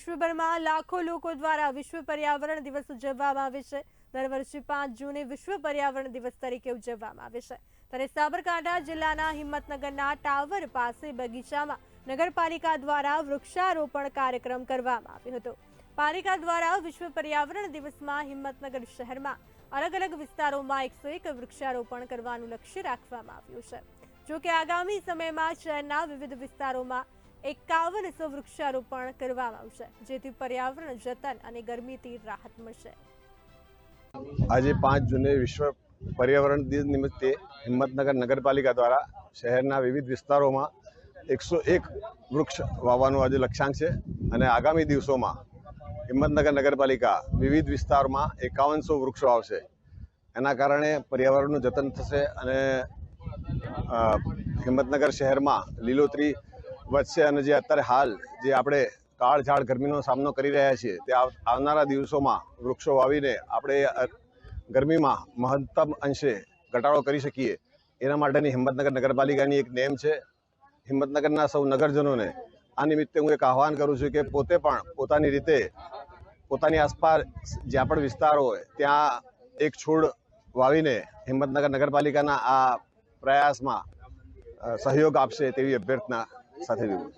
વિશ્વભરમાં લાખો લોકો દ્વારા વિશ્વ પર્યાવરણ દિવસ ઉજવવામાં આવે છે. દર વર્ષે પાંચ જૂને વિશ્વ પર્યાવરણ દિવસ તરીકે ઉજવવામાં આવે છે. ત્યારે સાબરકાંઠા જિલ્લાના હિંમતનગરના ટાવર પાસે બગીચામાં નગરપાલિકા દ્વારા વૃક્ષારોપણ કાર્યક્રમ કરવામાં આવ્યો હતો. પાલિકા દ્વારા વિશ્વ પર્યાવરણ દિવસમાં હિંમતનગર શહેરમાં અલગ અલગ વિસ્તારોમાં એકસો એક વૃક્ષારોપણ કરવાનું લક્ષ્ય રાખવામાં આવ્યું છે. જો કે આગામી સમયમાં શહેરના વિવિધ વિસ્તારોમાં એકાવનસો વૃક્ષારોપણ કરવામાં આવશે, જેથી પર્યાવરણ જતન અને ગરમીથી રાહત મળશે. આજે પાંચ જૂને વિશ્વ પર્યાવરણ દિવસ નિમિત્તે હિંમતનગર નગરપાલિકા દ્વારા શહેરના વિવિધ વિસ્તારોમાં એકસો એક વૃક્ષ વાવવાનું આજે લક્ષ્યાંક છે અને આગામી દિવસોમાં હિંમતનગર નગરપાલિકા વિવિધ વિસ્તારમાં એકાવનસો વૃક્ષો આવશે એના કારણે પર્યાવરણનું જતન થશે અને હિંમતનગર શહેરમાં લીલોતરી વધશે અને જે અત્યારે હાલ જે આપણે કાળઝાળ ગરમીનો સામનો કરી રહ્યા છીએ, તે આવનારા દિવસોમાં વૃક્ષો વાવીને આપણે ગરમીમાં મહત્તમ અંશે ઘટાડો કરી શકીએ, એના માટેની હિંમતનગર નગરપાલિકાની એક નેમ છે. હિંમતનગરના સૌ નગરજનોને આ નિમિત્તે હું એક આહવાન કરું છું કે પોતે પણ પોતાની રીતે, પોતાની આસપાસ જ્યાં પણ વિસ્તારો હોય, ત્યાં એક છોડ વાવીને હિંમતનગર નગરપાલિકાના આ પ્રયાસમાં સહયોગ આપશે તેવી અભ્યર્થના સાથે વિવું